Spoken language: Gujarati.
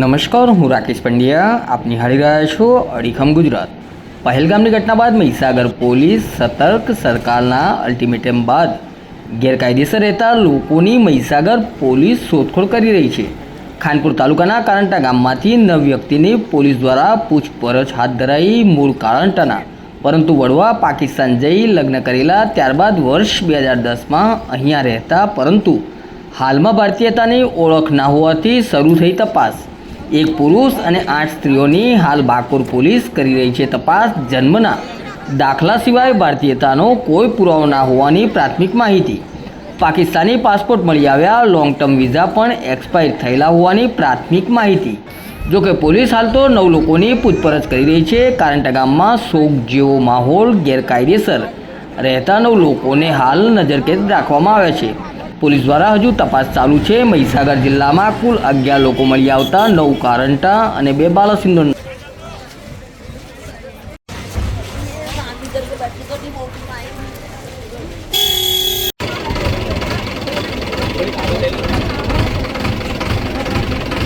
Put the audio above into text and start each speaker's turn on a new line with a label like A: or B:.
A: નમસ્કાર, હું રાકેશ પંડ્યા. આપ નિહાળી રહ્યા છો અડીખમ ગુજરાત. પહેલગામની ઘટના બાદ મહીસાગર પોલીસ સતર્ક સરકારના અલ્ટિમેટમ બાદ ગેરકાયદેસર રહેતા લોકોની મહીસાગર પોલીસ શોધખોળ કરી રહી છે. ખાનપુર તાલુકાના કારંટા ગામમાંથી નવ વ્યક્તિની પોલીસ દ્વારા પૂછપરછ હાથ ધરાઈ મૂળ કારંટાના. પરંતુ વડવા પાકિસ્તાન જઈ લગ્ન કરેલા ત્યારબાદ વર્ષ બે હજાર દસમાં અહીંયા રહેતા, પરંતુ હાલમાં ભારતીયતાની ઓળખ ના હોવાથી શરૂ થઈ તપાસ. એક પુરુષ અને આઠ સ્ત્રીઓની હાલ બાકોર પોલીસ કરી રહી છે તપાસ જન્મના દાખલા સિવાય ભારતીયતાનો કોઈ પુરાવો ના હોવાની પ્રાથમિક માહિતી. પાકિસ્તાની પાસપોર્ટ મળી આવ્યા લોંગ ટર્મ વિઝા પણ એક્સપાયર થયેલા હોવાની પ્રાથમિક માહિતી. જોકે પોલીસ હાલ તો નવ લોકોની પૂછપરછ કરી રહી છે. કારંટા ગામમાં શોક જેવો માહોલ ગેરકાયદેસર રહેતા નવ લોકોને હાલ નજરકેદ રાખવામાં આવ્યા છે. પોલીસ દ્વારા હજુ તપાસ ચાલુ છે. મહીસાગર જિલ્લામાં કુલ અગિયાર લોકો મળી આવતા, નવ કારંટા અને બે બાલાસિંદો